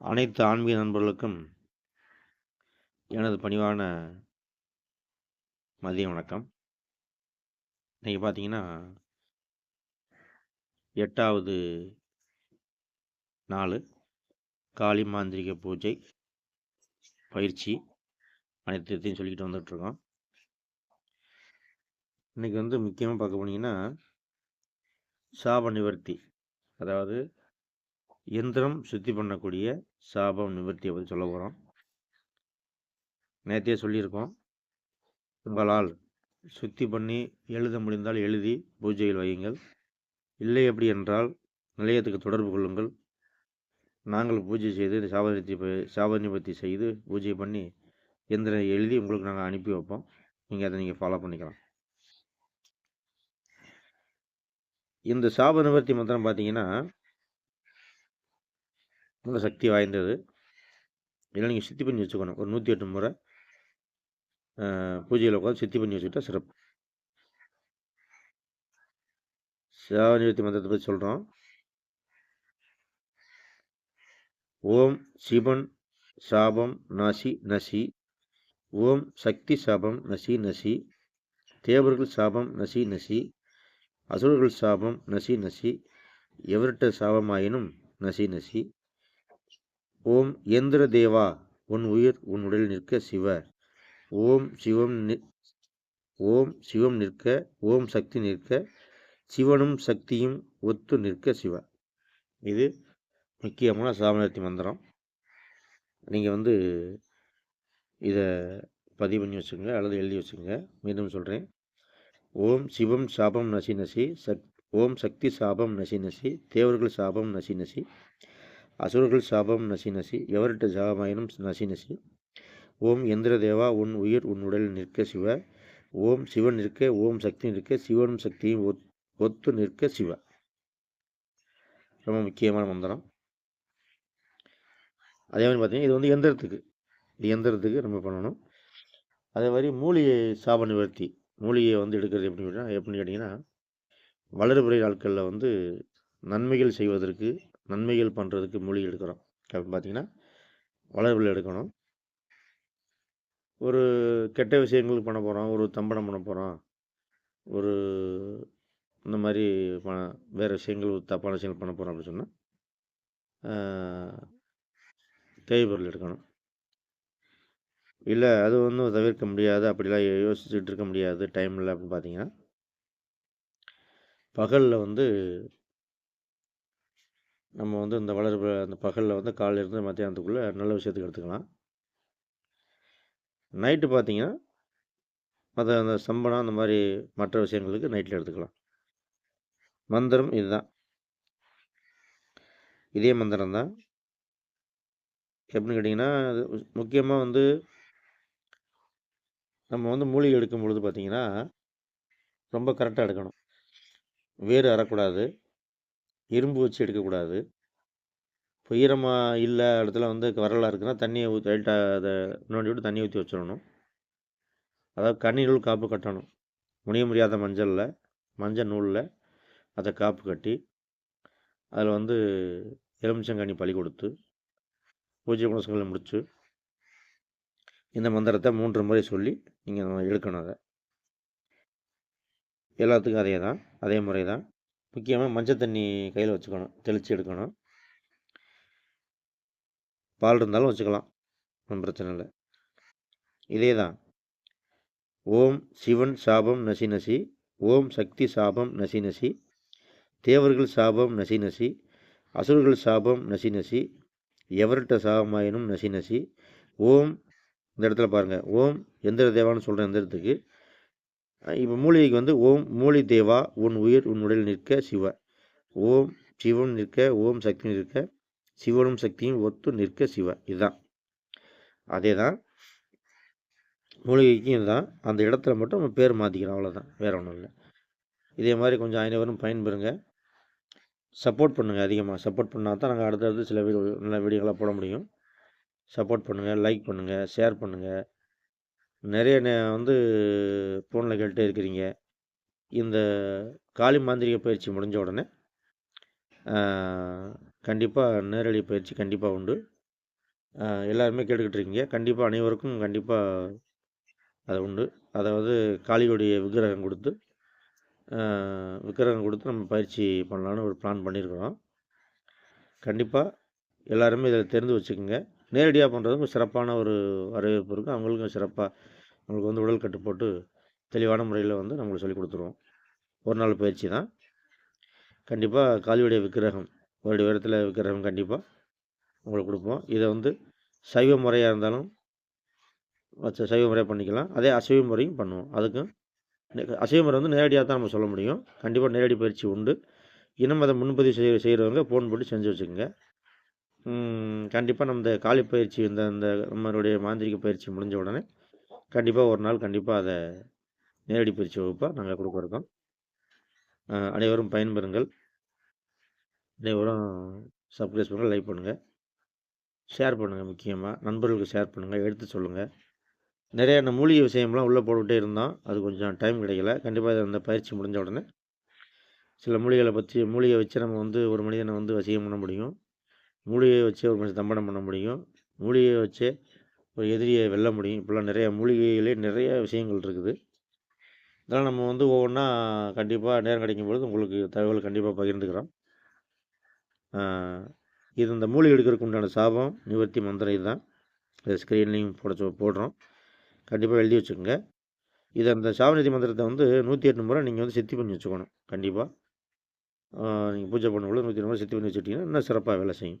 அனைத்து ஆன்மீக நண்பர்களுக்கும் எனது பணிவான மதிய வணக்கம். இன்றைக்கி பார்த்தீங்கன்னா எட்டாவது நாள் காளி மாந்திரிக பூஜை பயிற்சி அனைத்து இதையும் சொல்லிக்கிட்டு வந்துட்டுருக்கோம் இன்றைக்கி வந்து முக்கியமாக பார்க்க போனீங்கன்னா சாப நிவர்த்தி. அதாவது எந்திரம் சுத்தி பண்ணக்கூடிய சாபம் நிவர்த்தியை பற்றி சொல்ல போகிறோம் நேற்றே சொல்லியிருக்கோம். உங்களால் சுத்தி பண்ணி எழுத முடிந்தால் எழுதி பூஜையில் வையுங்கள். இல்லை எப்படி என்றால் நிலையத்துக்கு தொடர்பு கொள்ளுங்கள். நாங்கள் பூஜை செய்து இந்த சாபநிவர்த்தி சாப நிவர்த்தி செய்து பூஜை பண்ணி எந்திரம் எழுதி உங்களுக்கு நாங்கள் அனுப்பி வைப்போம். நீங்கள் அதை நீங்கள் ஃபாலோ பண்ணிக்கலாம். இந்த சாப நிவர்த்தி மந்திரம் பார்த்தீங்கன்னா நல்ல சக்தி வாய்ந்தது. இதெல்லாம் நீங்கள் சித்தி பண்ணி வச்சுக்கணும். ஒரு நூற்றி எட்டு முறை பூஜையில் உட்காந்து சித்தி பண்ணி வச்சுக்கிட்டா சிறப்பு. சிவாநிவர்த்தி மந்திரத்தை பற்றி சொல்கிறோம் ஓம் சிவன் சாபம் நசி நசி. ஓம் சக்தி சாபம் நசி நசி. தேவர்கள் சாபம் நசி நசி. அசுரர்கள் சாபம் நசி நசி. எவர்கிட்ட சாபமாயினும் நசி நசி. ஓம் எந்திர தேவா உன் உயிர் உன் உடல் நிற்க சிவ. ஓம் சிவம் ஓம் சிவம் நிற்க ஓம் சக்தி நிற்க சிவனும் சக்தியும் ஒத்து நிற்க சிவ. இது முக்கியமான சாமனத்தி மந்திரம். நீங்கள் வந்து இதை பதிவு பண்ணி வச்சுங்க அல்லது எழுதி வச்சுங்க மீண்டும் சொல்கிறேன் ஓம் சிவம் சாபம் நசி நசி சக் ஓம் சக்தி சாபம் நசி நசி தேவர்கள் சாபம் நசி நசி அசுரர்கள் சாபம் நசி நசி எவர்கிட்ட சாபமாயினும் நசி நசி. ஓம் எந்திர தேவா உன் உயிர் உன் உடல் நிற்க சிவ. ஓம் சிவன் நிற்க ஓம் சக்தி நிற்க சிவனும் சக்தியும் ஒத்து நிற்க சிவ. ரொம்ப முக்கியமான மந்திரம். அதே மாதிரி பார்த்தீங்கன்னா இது வந்து எந்திரத்துக்கு. இது எந்திரத்துக்கு நம்ம பண்ணணும். அதே மாதிரி மூலிகை சாப நிவர்த்தி. மூலிகையை வந்து எடுக்கிறது எப்படின்னா எப்படின்னு கேட்டிங்கன்னா வளர்புறை நாட்களில் வந்து நன்மைகள் செய்வதற்கு நன்மைகள் பண்ணுறதுக்கு மொழி எடுக்கிறோம். அப்படின்னு பார்த்தீங்கன்னா வளர்வில் எடுக்கணும். ஒரு கெட்ட விஷயங்களுக்கு பண்ண போகிறோம் ஒரு தம்பனம் பண்ண போகிறோம் ஒரு இந்த மாதிரி ப வேறு விஷயங்கள் தப்பான விஷயங்கள் பண்ண போகிறோம் அப்படின்னு சொன்னால் தேய்பொருள் எடுக்கணும். இல்லை அது வந்து தவிர்க்க முடியாது. அப்படிலாம் யோசிச்சுட்டு இருக்க முடியாது. டைம் இல்லை அப்படின்னு பார்த்தீங்கன்னா பகலில் வந்து நம்ம வந்து இந்த வளர் அந்த பகலில் வந்து காலையிலேருந்து மத்தியானத்துக்குள்ளே நல்ல விஷயத்துக்கு எடுத்துக்கலாம். நைட்டு பார்த்தீங்கன்னா மற்ற அந்த சம்பளம் அந்த மாதிரி மற்ற விஷயங்களுக்கு நைட்டில் எடுத்துக்கலாம். மந்திரம் இதுதான். இதே மந்திரம் தான். எப்படின்னு கேட்டிங்கன்னா முக்கியமாக வந்து நம்ம வந்து மூலிகை எடுக்கும் பொழுது பார்த்திங்கன்னா ரொம்ப கரெக்டாக எடுக்கணும். வேறு அறக்கூடாது. இரும்பு வச்சு எடுக்கக்கூடாது. இப்போ ஈரமாக இல்லை இடத்துல வந்து வரலாக இருக்குன்னா தண்ணியை ஊற்றி லைட்டாக அதை நோண்டி விட்டு தண்ணி ஊற்றி வச்சிடணும். அதாவது கண்ணி நூல் காப்பு கட்டணும். முடிய முடியாத மஞ்சளில் மஞ்சள் நூலில் அதை காப்பு கட்டி அதில் வந்து எலுமிச்சங்கனி பழி கொடுத்து பூஜை குணசங்களை முடித்து இந்த மந்திரத்தை மூன்று முறை சொல்லி நீங்கள் எடுக்கணும் அதை. எல்லாத்துக்கும் அதே தான் அதே முறை தான் முக்கியமாக மஞ்சள் தண்ணி கையில் வச்சுக்கணும் தெளித்து எடுக்கணும். பால் இருந்தாலும் வச்சுக்கலாம் ஒன்றும் பிரச்சனை இல்லை. இதே தான் ஓம் சிவன் சாபம் நசி நசி ஓம் சக்தி சாபம் நசி நசி தேவர்கள் சாபம் நசி நசி அசுரர்கள் சாபம் நசி நசி எவர்கிட்ட சாபமாயினும் நசி நசி. ஓம் இந்த இடத்துல பாருங்கள் ஓம் எந்திர தேவான்னு சொல்கிற எந்திரத்துக்கு இப்போ மூலிகைக்கு வந்து ஓம் மூலி தேவா உன் உயிர் உன் உடல் நிற்க சிவ. ஓம் சிவம் நிற்க ஓம் சக்தி நிற்க சிவனும் சக்தியும் ஒத்து நிற்க சிவ. இதுதான். அதே தான் மூலிகைக்கும் இதுதான். அந்த இடத்துல மட்டும் நம்ம பேர் மாற்றிக்கிறோம் அவ்வளோதான் வேறு ஒன்றும் இல்லை. இதே மாதிரி கொஞ்சம் அனைவரும் பயன்பெறுங்க. சப்போர்ட் பண்ணுங்கள் அதிகமாக சப்போர்ட் பண்ணால் தான் நாங்கள் அடுத்தடுத்து சில வீடியோ நல்ல வீடியோக்களாக போட முடியும். சப்போர்ட் பண்ணுங்கள் லைக் பண்ணுங்கள் ஷேர் பண்ணுங்கள் நிறைய வந்து ஃபோனில் கேட்டுகிட்டே இருக்கிறீங்க. இந்த காளி மாந்திரிக பயிற்சி முடிஞ்ச உடனே கண்டிப்பாக நேரடி பயிற்சி கண்டிப்பாக உண்டு. எல்லாருமே கேட்டுக்கிட்டு இருக்கீங்க. கண்டிப்பாக அனைவருக்கும் கண்டிப்பாக அது உண்டு. அதாவது காளியுடைய விக்கிரகம் கொடுத்து விக்கிரகம் கொடுத்து நம்ம பயிற்சி பண்ணலான்னு ஒரு பிளான் பண்ணியிருக்கிறோம் கண்டிப்பாக எல்லாருமே இதில் தெரிந்து வச்சுக்கோங்க. நேரடியாக பண்ணுறதுக்கும் சிறப்பான ஒரு வரவேற்பு இருக்கும் அவங்களுக்கும் சிறப்பாக அவங்களுக்கு வந்து உடல் கட்டு போட்டு தெளிவான முறையில் வந்து நம்மளுக்கு சொல்லிக் கொடுத்துருவோம். ஒரு நாள் பயிற்சி தான். கண்டிப்பாக காலியுடைய விக்கிரகம் ஒரு உயரத்தில் விக்கிரகம் கண்டிப்பாக உங்களுக்கு கொடுப்போம். இதை வந்து சைவ முறையாக இருந்தாலும் வச்ச சைவ முறையாக பண்ணிக்கலாம். அதே அசைவ முறையும் பண்ணுவோம். அதுக்கும் அசைவ முறை வந்து நேரடியாக தான் நம்ம சொல்ல முடியும். கண்டிப்பாக நேரடி பயிற்சி உண்டு. இன்னும் அதை முன்பதிவு செய்ய செய்கிறவங்க ஃபோன் போட்டு செஞ்சு வச்சுக்கோங்க. கண்டிப்பாக நம்ம இந்த காலி பயிற்சி இந்த இந்த நம்மளுடைய மாந்திரிக பயிற்சி முடிஞ்ச உடனே கண்டிப்பாக ஒரு நாள் கண்டிப்பாக அதை நேரடி பயிற்சி வகுப்பாக நாங்கள் கொடுக்குறோம் அனைவரும் பயன்பெறுங்கள். அனைவரும் சப்ஸ்கிரைப் பண்ணுங்கள் லைக் பண்ணுங்கள் ஷேர் பண்ணுங்கள் முக்கியமாக நண்பர்களுக்கு ஷேர் பண்ணுங்கள் எடுத்து சொல்லுங்கள் நிறைய இந்த மூலிகை விஷயம்லாம் உள்ளே போட்டுக்கிட்டே இருந்தோம். அது கொஞ்சம் டைம் கிடைக்கல. கண்டிப்பாக அந்த பயிற்சி முடிஞ்ச உடனே சில மூலிகளை பற்றி மூலிகை வச்சு நம்ம வந்து ஒரு மனிதனை வந்து வசியம் பண்ண முடியும். மூலிகையை வச்சு ஒரு மனுஷன் தம்பனம் பண்ண முடியும். மூலிகையை வச்சு ஒரு எதிரியை வெல்ல முடியும். இப்போல்லாம் நிறைய மூலிகையிலே நிறைய விஷயங்கள் இருக்குது. இதெல்லாம் நம்ம வந்து ஒவ்வொன்றா கண்டிப்பாக நேரம் கிடைக்கும் பொழுது உங்களுக்கு தகவல் கண்டிப்பாக பகிர்ந்துக்கிறோம். இது இந்த மூலிகை எடுக்கிறதுக்கு உண்டான சாபம் நிவர்த்தி மந்திரம் இதுதான். இதை ஸ்க்ரீன்லேயும் போட போடுறோம். கண்டிப்பாக எழுதி வச்சுக்கோங்க. இதை அந்த சாவநிதி மந்திரத்தை வந்து நூற்றி எட்டு முறை நீங்கள் வந்து சித்தி பண்ணி வச்சுக்கணும். கண்டிப்பாக நீங்கள் பூஜை பண்ணும்போது நூற்றி எட்டு முறை சித்தி பண்ணி வச்சுட்டிங்கன்னா இன்னும் சிறப்பாக வேலை செய்யும்.